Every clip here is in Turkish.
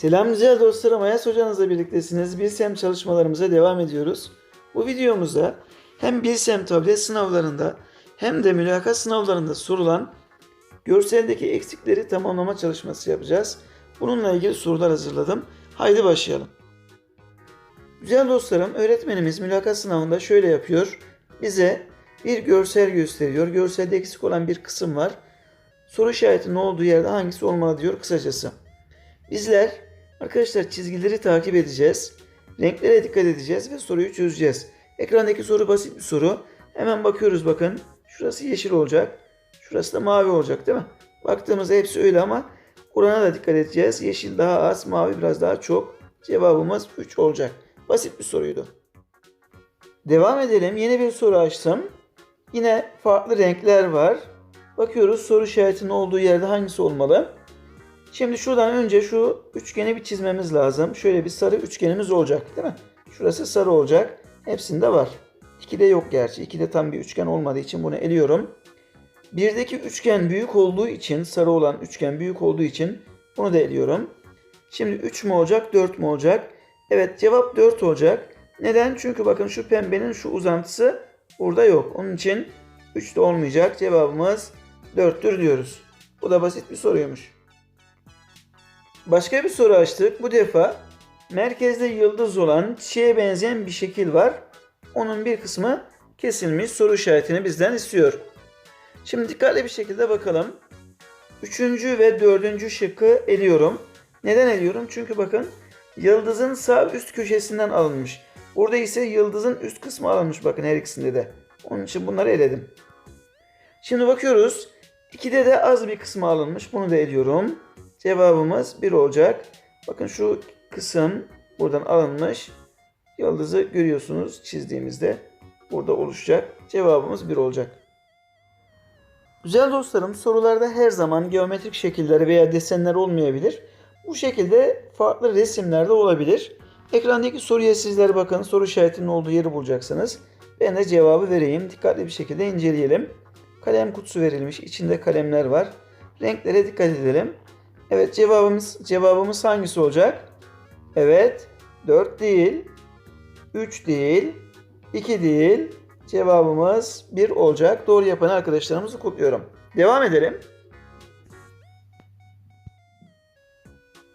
Selam güzel dostlarım. Ayas hocanızla birliktesiniz. Bilsem çalışmalarımıza devam ediyoruz. Bu videomuzda hem Bilsem tablet sınavlarında hem de mülakat sınavlarında sorulan görseldeki eksikleri tamamlama çalışması yapacağız. Bununla ilgili sorular hazırladım. Haydi başlayalım. Güzel dostlarım, öğretmenimiz mülakat sınavında şöyle yapıyor. Bize bir görsel gösteriyor. Görselde eksik olan bir kısım var. Soru işaretinin olduğu yerde hangisi olmalı diyor kısacası. Bizler arkadaşlar çizgileri takip edeceğiz. Renklere dikkat edeceğiz ve soruyu çözeceğiz. Ekrandaki soru basit bir soru. Hemen bakıyoruz bakın. Şurası yeşil olacak. Şurası da mavi olacak değil mi? Baktığımızda hepsi öyle ama orana da dikkat edeceğiz. Yeşil daha az, mavi biraz daha çok. Cevabımız 3 olacak. Basit bir soruydu. Devam edelim. Yeni bir soru açtım. Yine farklı renkler var. Bakıyoruz soru işaretinin olduğu yerde hangisi olmalı? Şimdi şuradan önce şu üçgeni bir çizmemiz lazım. Şöyle bir sarı üçgenimiz olacak değil mi? Şurası sarı olacak. Hepsinde var. İkide yok gerçi. İkide tam bir üçgen olmadığı için bunu eliyorum. Birdeki üçgen büyük olduğu için, sarı olan üçgen büyük olduğu için bunu da eliyorum. Şimdi 3 mü olacak, 4 mü olacak? Evet cevap 4 olacak. Neden? Çünkü bakın şu pembenin şu uzantısı burada yok. Onun için 3 de olmayacak. Cevabımız 4'tür diyoruz. Bu da basit bir soruymuş. Başka bir soru açtık. Bu defa merkezde yıldız olan çiçeğe benzeyen bir şekil var. Onun bir kısmı kesilmiş soru işaretini bizden istiyor. Şimdi dikkatli bir şekilde bakalım. Üçüncü ve dördüncü şıkkı eliyorum. Neden eliyorum? Çünkü bakın yıldızın sağ üst köşesinden alınmış. Burada ise yıldızın üst kısmı alınmış bakın her ikisinde de. Onun için bunları eledim. Şimdi bakıyoruz. 2'de de az bir kısmı alınmış. Bunu da ediyorum. Cevabımız 1 olacak. Bakın şu kısım buradan alınmış. Yıldızı görüyorsunuz çizdiğimizde. Burada oluşacak. Cevabımız 1 olacak. Güzel dostlarım sorularda her zaman geometrik şekiller veya desenler olmayabilir. Bu şekilde farklı resimler de olabilir. Ekrandaki soruya sizler bakın soru işaretinin olduğu yeri bulacaksınız. Ben de cevabı vereyim. Dikkatli bir şekilde inceleyelim. Kalem kutusu verilmiş. İçinde kalemler var. Renklere dikkat edelim. Evet cevabımız cevabımız hangisi olacak? Evet 4 değil. 3 değil. 2 değil. Cevabımız 1 olacak. Doğru yapan arkadaşlarımızı kutluyorum. Devam edelim.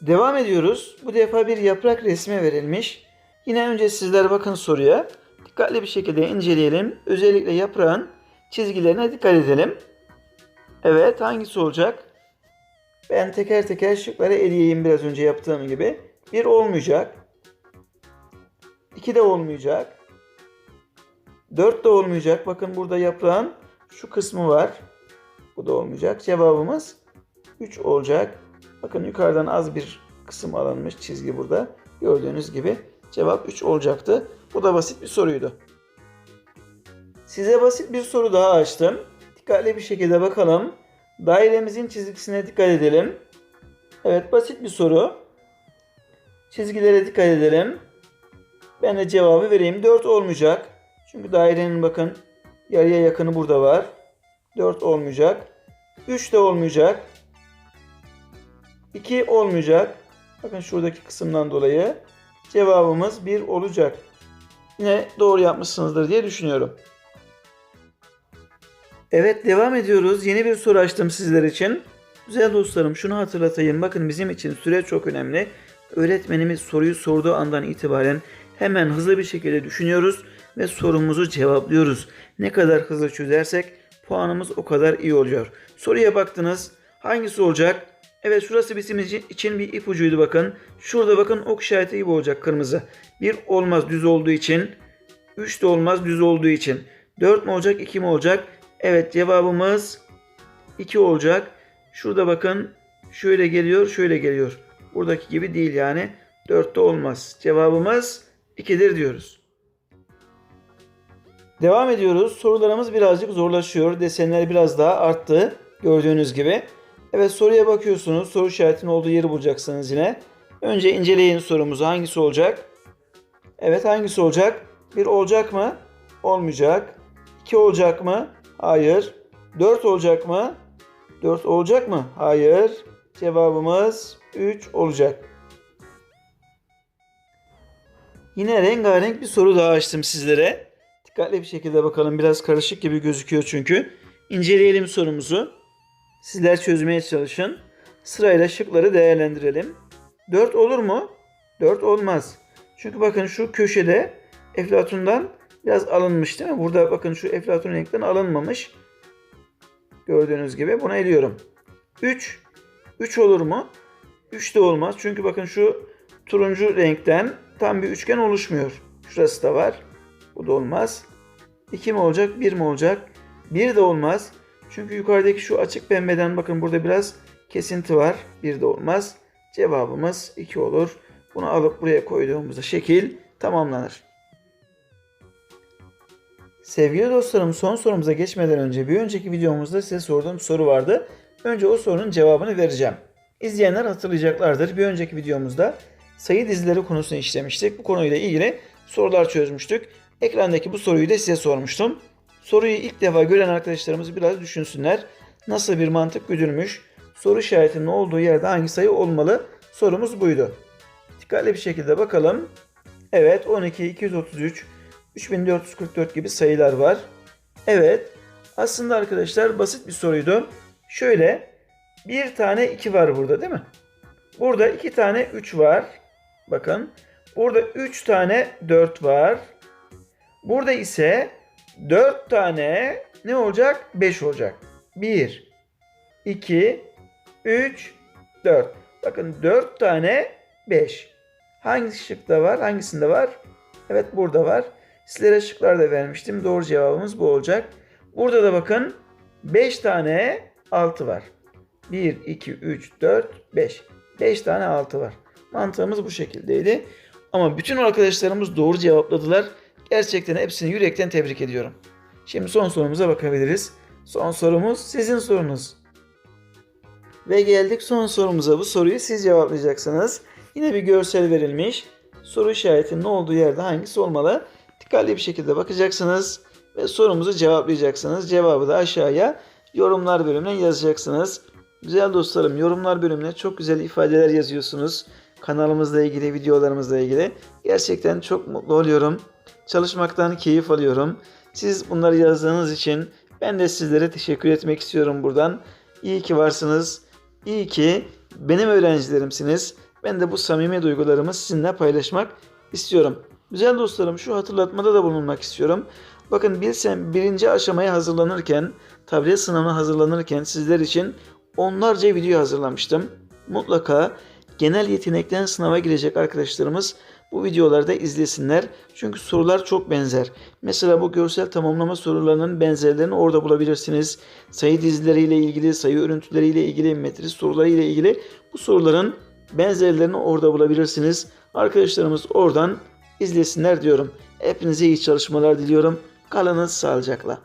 Devam ediyoruz. Bu defa bir yaprak resmi verilmiş. Yine önce sizler bakın soruya. Dikkatli bir şekilde inceleyelim. Özellikle yaprağın çizgilerine dikkat edelim. Evet hangisi olacak? Ben teker teker şıkları eleyeyim biraz önce yaptığım gibi. Bir olmayacak. İki de olmayacak. Dört de olmayacak. Bakın burada yaprağın şu kısmı var. Bu da olmayacak. Cevabımız 3 olacak. Bakın yukarıdan az bir kısım alınmış çizgi burada. Gördüğünüz gibi cevap 3 olacaktı. Bu da basit bir soruydu. Size basit bir soru daha açtım. Dikkatli bir şekilde bakalım. Dairemizin çizgisine dikkat edelim. Evet basit bir soru. Çizgilere dikkat edelim. Ben de cevabı vereyim. 4 olmayacak. Çünkü dairenin bakın yarıya yakını burada var. 4 olmayacak. 3 de olmayacak. 2 olmayacak. Bakın şuradaki kısımdan dolayı cevabımız 1 olacak. Yine doğru yapmışsınızdır diye düşünüyorum. Evet devam ediyoruz. Yeni bir soru açtım sizler için. Güzel dostlarım şunu hatırlatayım. Bakın bizim için süre çok önemli. Öğretmenimiz soruyu sorduğu andan itibaren hemen hızlı bir şekilde düşünüyoruz ve sorumuzu cevaplıyoruz. Ne kadar hızlı çözersek puanımız o kadar iyi oluyor. Soruya baktınız. Hangisi olacak? Evet şurası bizim için bir ipucuydu bakın. Şurada bakın ok işareti gibi olacak kırmızı. Bir olmaz düz olduğu için. 3 de olmaz düz olduğu için. 4 mi olacak 2 mi olacak? Evet cevabımız 2 olacak. Şurada bakın şöyle geliyor şöyle geliyor. Buradaki gibi değil yani. 4 de olmaz. Cevabımız 2'dir diyoruz. Devam ediyoruz. Sorularımız birazcık zorlaşıyor. Desenler biraz daha arttı. Gördüğünüz gibi. Evet soruya bakıyorsunuz. Soru işaretinin olduğu yeri bulacaksınız yine. Önce inceleyin sorumuzu. Hangisi olacak? Evet hangisi olacak? Bir olacak mı? Olmayacak. 2 olacak mı? Hayır. 4 olacak mı? 4 olacak mı? Hayır. Cevabımız 3 olacak. Yine rengarenk bir soru daha açtım sizlere. Dikkatli bir şekilde bakalım. Biraz karışık gibi gözüküyor çünkü. İnceleyelim sorumuzu. Sizler çözmeye çalışın. Sırayla şıkları değerlendirelim. 4 olur mu? 4 olmaz. Çünkü bakın şu köşede Eflatun'dan biraz alınmış değil mi? Burada bakın şu Eflatun renkten alınmamış. Gördüğünüz gibi buna eliyorum. 3. 3 olur mu? 3 de olmaz. Çünkü bakın şu turuncu renkten tam bir üçgen oluşmuyor. Şurası da var. Bu da olmaz. 2 mi olacak? 1 mi olacak? 1 de olmaz. Çünkü yukarıdaki şu açık pembeden bakın burada biraz kesinti var. 1 de olmaz. Cevabımız 2 olur. Bunu alıp buraya koyduğumuzda şekil tamamlanır. Sevgili dostlarım son sorumuza geçmeden önce bir önceki videomuzda size sorduğum soru vardı. Önce o sorunun cevabını vereceğim. İzleyenler hatırlayacaklardır. Bir önceki videomuzda sayı dizileri konusunu işlemiştik. Bu konuyla ilgili sorular çözmüştük. Ekrandaki bu soruyu da size sormuştum. Soruyu ilk defa gören arkadaşlarımız biraz düşünsünler. Nasıl bir mantık güdülmüş? Soru işaretinin olduğu yerde hangi sayı olmalı? Sorumuz buydu. Dikkatli bir şekilde bakalım. Evet 12, 233, 3444 gibi sayılar var. Evet aslında arkadaşlar basit bir soruydu. Şöyle bir tane 2 var burada değil mi? Burada 2 tane 3 var. Bakın. Burada 3 tane 4 var. Burada ise 4 tane ne olacak? 5 olacak. 1, 2, 3, 4. Bakın 4 tane 5. Hangi şıkta var? Hangisinde var? Evet burada var. Sizlere şıklar da vermiştim. Doğru cevabımız bu olacak. Burada da bakın 5 tane 6 var. 1, 2, 3, 4, 5. 5 tane 6 var. Mantığımız bu şekildeydi. Ama bütün arkadaşlarımız doğru cevapladılar. Gerçekten hepsini yürekten tebrik ediyorum. Şimdi son sorumuza bakabiliriz. Son sorumuz sizin sorunuz. Ve geldik son sorumuza. Bu soruyu siz cevaplayacaksınız. Yine bir görsel verilmiş. Soru işaretinin olduğu yerde hangisi olmalı? Dikkatli bir şekilde bakacaksınız ve sorumuzu cevaplayacaksınız. Cevabı da aşağıya yorumlar bölümüne yazacaksınız. Güzel dostlarım yorumlar bölümüne çok güzel ifadeler yazıyorsunuz. Kanalımızla ilgili, videolarımızla ilgili. Gerçekten çok mutlu oluyorum. Çalışmaktan keyif alıyorum. Siz bunları yazdığınız için ben de sizlere teşekkür etmek istiyorum buradan. İyi ki varsınız. İyi ki benim öğrencilerimsiniz. Ben de bu samimi duygularımı sizinle paylaşmak istiyorum. Güzel dostlarım şu hatırlatmada da bulunmak istiyorum. Bakın bilsem birinci aşamaya hazırlanırken, tablet sınavına hazırlanırken sizler için onlarca video hazırlamıştım. Mutlaka genel yetenekten sınava girecek arkadaşlarımız bu videolarda izlesinler. Çünkü sorular çok benzer. Mesela bu görsel tamamlama sorularının benzerlerini orada bulabilirsiniz. Sayı dizileriyle ilgili, sayı örüntüleriyle ilgili, metris sorularıyla ilgili bu soruların benzerlerini orada bulabilirsiniz. Arkadaşlarımız oradan izlesinler diyorum. Hepinize iyi çalışmalar diliyorum. Kalınız sağlıcakla.